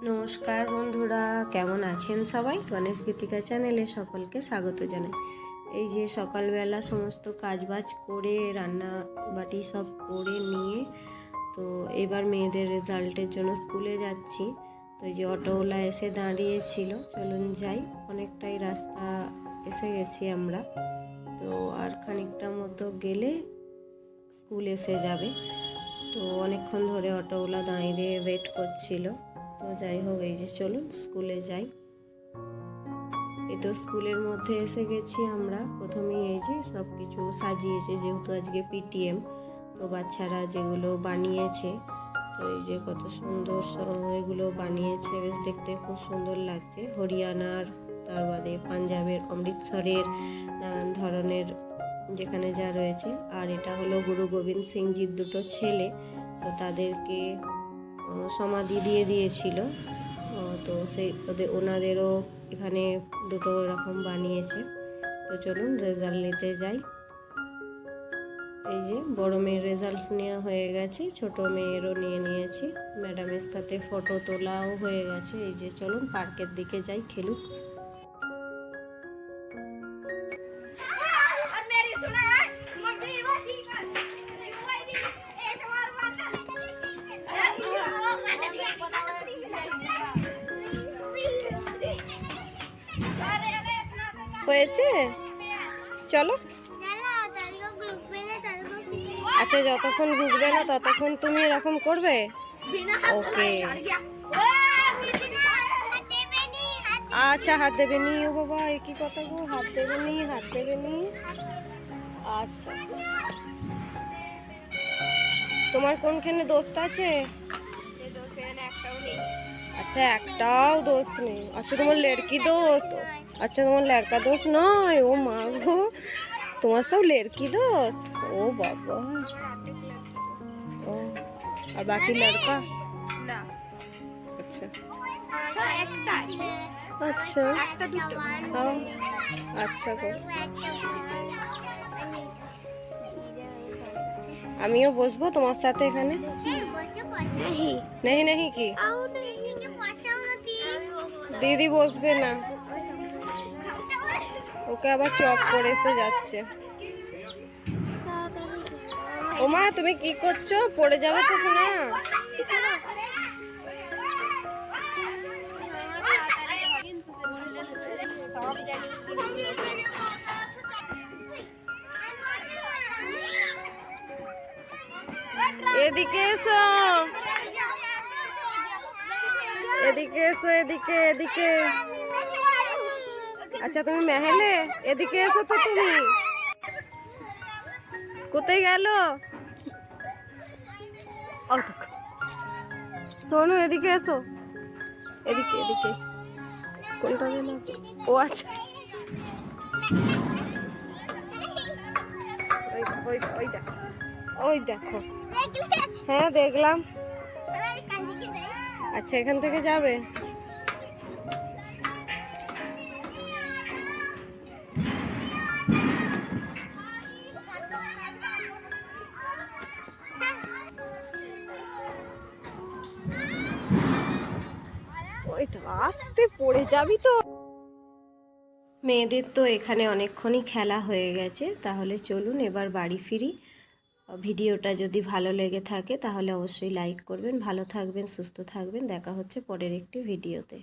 নমস্কার বন্ধুরা, কেমন আছেন সবাই? গণেশ গীতিকা চ্যানেলে সকলকে স্বাগত জানাই। এই যে সকালবেলা সমস্ত কাজবাজ করে রান্না বাটি সব করে নিয়ে, তো এবার মেয়েদের রেজাল্টের জন্য স্কুলে যাচ্ছি। তো এই যে অটোওয়ালা এসে দাঁড়িয়েছিল, চলুন যাই। অনেকটাই রাস্তা এসে গেছি আমরা। তো আর খানিকটা মতো গেলে স্কুল এসে যাবে। তো অনেকক্ষণ ধরে অটোওয়ালা দাঁড়িয়ে ওয়েট করছিল। তো যাই হোক, এই যে চলুন স্কুলে যাই। এই তো স্কুলের মধ্যে এসে গেছি আমরা। প্রথমেই এই যে সব কিছু সাজিয়েছে, যেহেতু আজকে পিটিএম তো বাচ্চারা যেগুলো বানিয়েছে, তো এই যে কত সুন্দর এগুলো বানিয়েছে। বেশ দেখতে খুব সুন্দর লাগছে। হরিয়ানার তার বাদে পাঞ্জাবের, অমৃতসরের নানান ধরনের যেখানে যা রয়েছে। আর এটা হলো গুরু গোবিন্দ সিংজির দুটো ছেলে, তো তাদেরকে সমাধি দিয়ে দিয়েছিল। তো সেই ওদের ওনাদেরও এখানে দুটো এরকম বানিয়েছে। তো চলুন রেজাল্ট নিতে যাই। এই যে বড় মেয়ের রেজাল্ট নেওয়া হয়ে গেছে, ছোট মেয়েরও নিয়ে নিয়েছি। ম্যাডামের সাথে ফটো তোলাও হয়ে গেছে। এই যে চলুন পার্কের দিকে যাই, খেলুক। হয়েছে? চলো। আচ্ছা যতক্ষণ ঘুরবে না ততক্ষণ তুমি এরকম করবে? ওকে। আচ্ছা হাত দেবে নি ও বাবা একই কথা গো? হাত দেবে নি, হাত দেবে নি। আচ্ছা। তোমার কোনখানে দোস্ত আছে? আচ্ছা একটাও দোস্ত নেই। আচ্ছা তোমার লড়কি দোস্ত? আচ্ছা তোমার লড়কা দোস্ত নয়? ও মা গো। তোমার সব লড়কি দোস্ত? ও বাবা। ও আর বাকি লড়কা না। আচ্ছা। হ্যাঁ একটা আছে। আচ্ছা। একটা দুটো। ও, আচ্ছা গো। আমিও বসবো তোমার সাথে এখানে? নেই নেই কি দিদি বসবে না ওকে আবার চক করে এসে যাচ্ছে ও মা তুমি কি করছ পড়ে যাবে তো শোনা এদিকে এসো। এদিকে এসো, এদিকে এদিকে। আচ্ছা তুমি মেহেলে? এদিকে এসো তো তুমি। কোথায় গেল? শোনো এদিকে এসো। এদিকে এদিকে। কোনটা গেল ও আচ্ছা। ওই ওই ওই দেখো। ওই দেখো। হ্যাঁ দেখলাম। আচ্ছা এখান থেকে যাবে? ওই তো আসতে পড়ে যাবি তো। মেয়েদের তো এখানে অনেকক্ষণই খেলা হয়ে গেছে তাহলে চলুন এবার বাড়ি ফিরি। ভিডিওটা যদি ভালো লেগে থাকে তাহলে অবশ্যই লাইক করবেন, ভালো থাকবেন, সুস্থ থাকবেন। দেখা হচ্ছে পরের একটি ভিডিওতে।